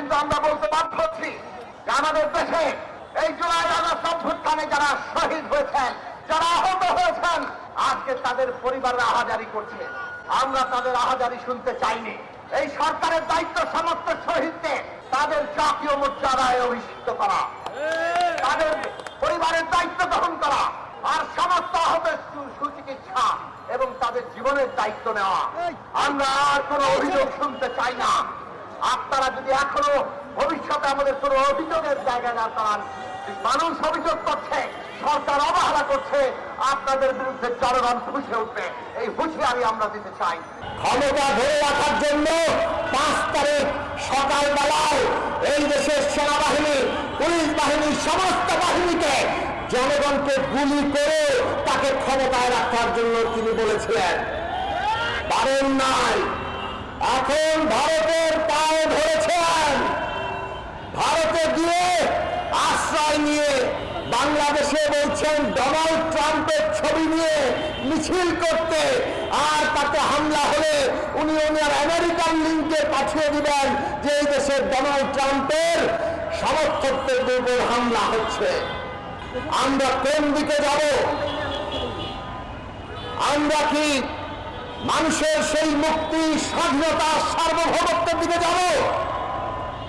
কিন্তু আমরা বলতে বাধ্য হচ্ছি যে আমাদের দেশে এই জুলাই আগস্ট অভ্যুত্থানে যারা শহীদ হয়েছেন, যারা আহত হয়েছেন, আজকে তাদের পরিবাররা আহাজারি করছে। আমরা তাদের আহাজারি শুনতে চাইনি। এই সরকারের দায়িত্ব সমস্ত শহীদদের তাদের জাতীয় মর্যাদায় অভিষিক্ত করা, তাদের পরিবারের দায়িত্ব গ্রহণ করা, আর সমস্ত আহতের সুচিকিৎসা এবং তাদের জীবনের দায়িত্ব নেওয়া। আমরা আর কোনো অভিযোগ শুনতে চাই না। আপনারা যদি এখনও ভবিষ্যতে আমাদের কোনো অভিযোগের জায়গায় না দাঁড়ান মানুষ অভিযোগ করছে, সরকার অবহেলা করছে, আপনাদের বিরুদ্ধে জনগণ ফুসে উঠবে। এই হুঁশিয়ারি আমরা দিতে চাই। ক্ষমতা ধরে রাখার জন্য পাঁচ তারিখ সকালবেলায় এই দেশের সেনাবাহিনী, পুলিশ বাহিনীর সমস্ত বাহিনীকে জনগণকে গুলি করে তাকে ক্ষমতায় রাখার জন্য তিনি বলেছিলেন। পারেন নাই। এখন ভারতের পায়ে ধরেছেন। ভারতে গিয়ে আশ্রয় নিয়ে বাংলাদেশে বলছেন, ডোনাল্ড ট্রাম্পের ছবি নিয়ে মিছিল করতে। আর তাতে হামলা হলে উনি ওনার আমেরিকান লিঙ্কে পাঠিয়ে দিবেন যে এই দেশের ডোনাল্ড ট্রাম্পের সমর্থকদের উপর হামলা হচ্ছে। আমরা কোন দিকে যাব? আমরা কি মানুষের সেই মুক্তি, স্বাধীনতা, সার্বভৌমত্বের দিকে যাব।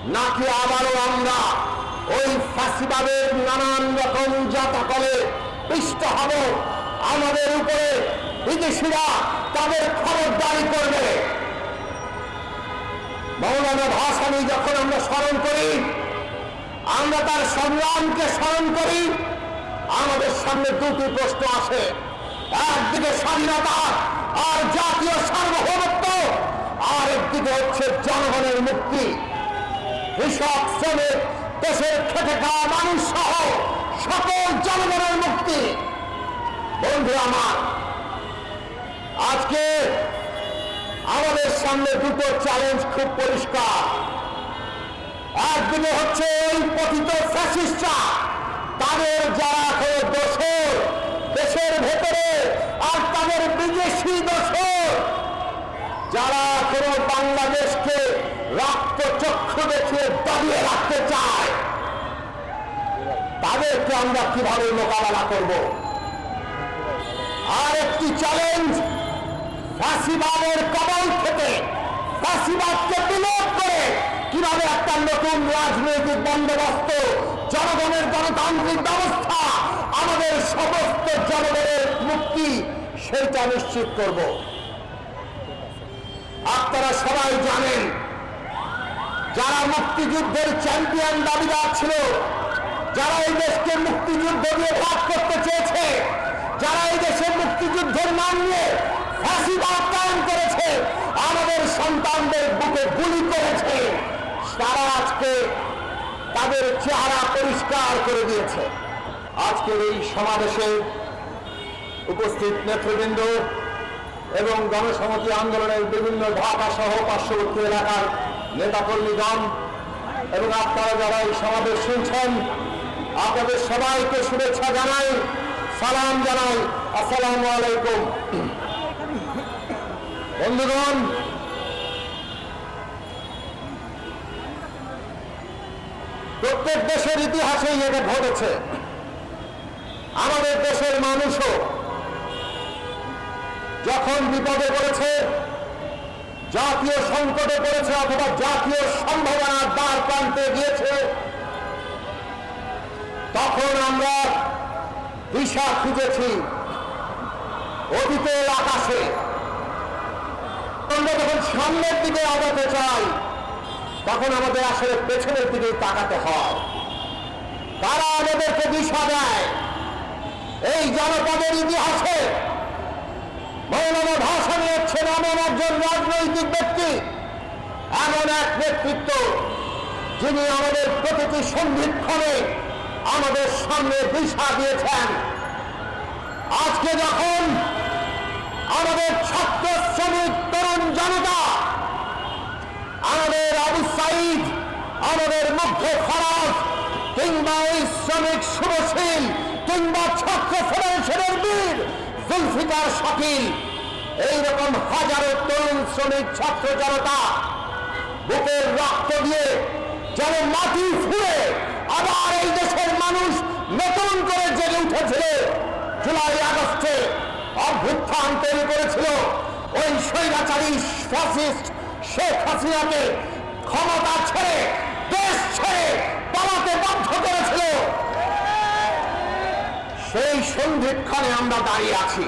নাকি আবারও আমরা ওই ফাঁসিবাদের নানান রকম জাতাকলে পিষ্ট হব? আমাদের উপরে বিদেশিরা তাদের খবরদারি করবে। মৌলানা ভাসানি যখন আমরা স্মরণ করি, আমরা তার সংগ্রামকে স্মরণ করি, আমাদের সামনে দুটি প্রশ্ন আসে। একদিকে স্বাধীনতা আর জাতীয় সার্বভৌমত্ব, আর একদিকে হচ্ছে জনগণের মুক্তি। কৃষক, শ্রমিক, দেশের খেটে খাওয়া মানুষ সহ সকল জনগণের মুক্তি। বন্ধু আমার, আজকে আমাদের সামনে দুটো চ্যালেঞ্জ খুব পরিষ্কার। একদিকে হচ্ছে ওই পতিত ফ্যাসিস্টরা তাদের যারা এখন দেশের তাদের বিদেশি দোষর যারা কোনো বাংলাদেশকে রক্ত চক্ষু দেখিয়ে দাঁড়িয়ে রাখতে চায়, তাদেরকে আমরা কীভাবে মোকাবেলা করব? আর একটি চ্যালেঞ্জ ফাঁসিবাদের কবল থেকে ফাঁসিবাদকে বিলোপ করে কীভাবে একটা নতুন রাজনৈতিক বন্দোবস্ত, জনগণের গণতান্ত্রিক ব্যবস্থা, আমাদের সমস্ত জনগণের মুক্তি সেইটা নিশ্চিত করব। আপনারা সবাই জানেন, যারা মুক্তিযুদ্ধের চ্যাম্পিয়ন দাবিদার ছিল, যারা এই দেশকে মুক্তিযুদ্ধ দিয়ে ভাগ করতে চেয়েছে, যারা এই দেশে মুক্তিযুদ্ধের নাম নিয়ে ফাঁসিবাদ কায়েম করেছে, আমাদের সন্তানদের বুকে গুলি করেছে তারা আজকে তাদের চেহারা পরিষ্কার করে দিয়েছে। আজকের এই সমাবেশে উপস্থিত নেতৃবৃন্দ এবং গণসংহতি আন্দোলনের বিভিন্ন ধাপা সহ পার্শ্ববর্তী এলাকার নেতাকর্মীগণ এবং আপনারা যারা এই সমাবেশ শুনছেন, আপনাদের সবাইকে শুভেচ্ছা জানাই, সালাম জানাই, আসসালামু আলাইকুম। বন্ধুগণ, প্রত্যেক দেশের ইতিহাসেই এটা ঘটেছে। আমাদের দেশের মানুষও যখন বিপদে পড়েছে, জাতীয় সংকটে পড়েছে অথবা জাতীয় সম্ভাবনার দ্বার প্রান্তে গিয়েছে, তখন আমরা দিশা খুঁজেছি অতীতের আকাশে। আমরা যখন সামনের দিকে আগাতে চাই, তখন আমাদের আসলে পেছনের দিকে তাকাতে হয়। তারা আমাদেরকে দিশা দেয়। এই জনপদের ইতিহাসে মৌলানা ভাসানি হচ্ছেন এমন একজন রাজনৈতিক ব্যক্তি, এমন এক নেতৃত্ব যিনি আমাদের প্রতিটি সন্ধিক্ষণে আমাদের সামনে দিশা দিয়েছেন। আজকে যখন আমাদের ছাত্র শ্রমিক তরুণ জনতা, আমাদের আবু সাইদ, আমাদের মুগ্ধ ফরাজ, কিংবা এই শ্রমিক শুভশীল, কিংবা ছাত্র ফেডারেশনের বীর, জুলফিকার শাকিল এইরকম হাজারো তরুণ শ্রমিক, ছাত্র জনতা, বুকের রক্ত দিয়ে যেন মাটি ফুলে আবার এই দেশের মানুষ নতুন করে জেগে উঠেছিল। জুলাই আগস্টে অভ্যুত্থান তৈরি করেছিল। ওই স্বৈরাচারী ফ্যাসিস্ট শেখ হাসিনাকে ক্ষমতা ছেড়ে, দেশ ছেড়ে পালাতে বাধ্য করেছিল। সেই সন্ধিক্ষণে আমরা দাঁড়িয়ে আছি।